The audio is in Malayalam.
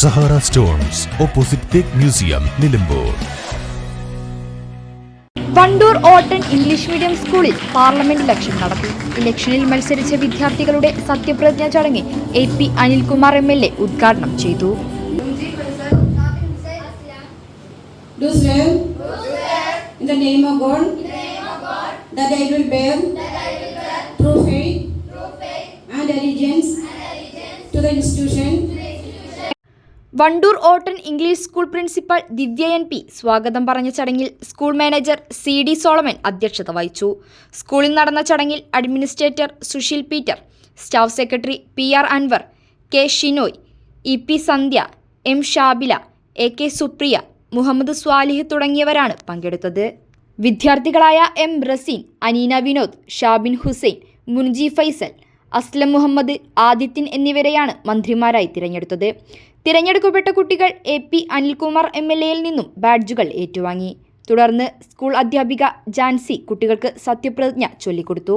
Sahara stones opposite teak museum Nilambur Wandoor Oaten English medium സ്കൂളിൽ പാർലമെന്റ് ഇലക്ഷൻ നടത്തി ഇലക്ഷനിൽ മത്സരിച്ച വിദ്യാർത്ഥികളുടെ സത്യപ്രതിജ്ഞ ചടങ്ങ് A P Anilkumar M L A ഉദ്ഘാടനം ചെയ്തു Do swear. In the name of God. That I will bear. True faith. And allegiance. To the institution. Wandoor Oaten English school principal Divya N P സ്വാഗതം പറഞ്ഞ ചടങ്ങിൽ school manager C D Solomon അധ്യക്ഷത വഹിച്ചു. സ്കൂളിൽ നടന്ന ചടങ്ങിൽ administrator Susheel Peter staff secretary P R Anwar K Shinoy E P Sandhya M Shabila A K Supriya Muhammad Swalih തുടങ്ങിയവരാണ് പങ്കെടുത്തത്. വിദ്യാർത്ഥികളായ എം റസീൻ അനീന വിനോദ് ഷാബിൻ ഹുസൈൻ മുൻജി ഫൈസൽ അസ്ലം മുഹമ്മദ് ആദിത്യൻ എന്നിവരെയാണ് മന്ത്രിമാരായി തിരഞ്ഞെടുത്തത്. തിരഞ്ഞെടുക്കപ്പെട്ട കുട്ടികൾ A P Anilkumar M L എയിൽ നിന്നും ബാഡ്ജുകൾ ഏറ്റുവാങ്ങി. തുടർന്ന് സ്കൂൾ അധ്യാപിക ജാൻസി കുട്ടികൾക്ക് സത്യപ്രതിജ്ഞ ചൊല്ലിക്കൊടുത്തു.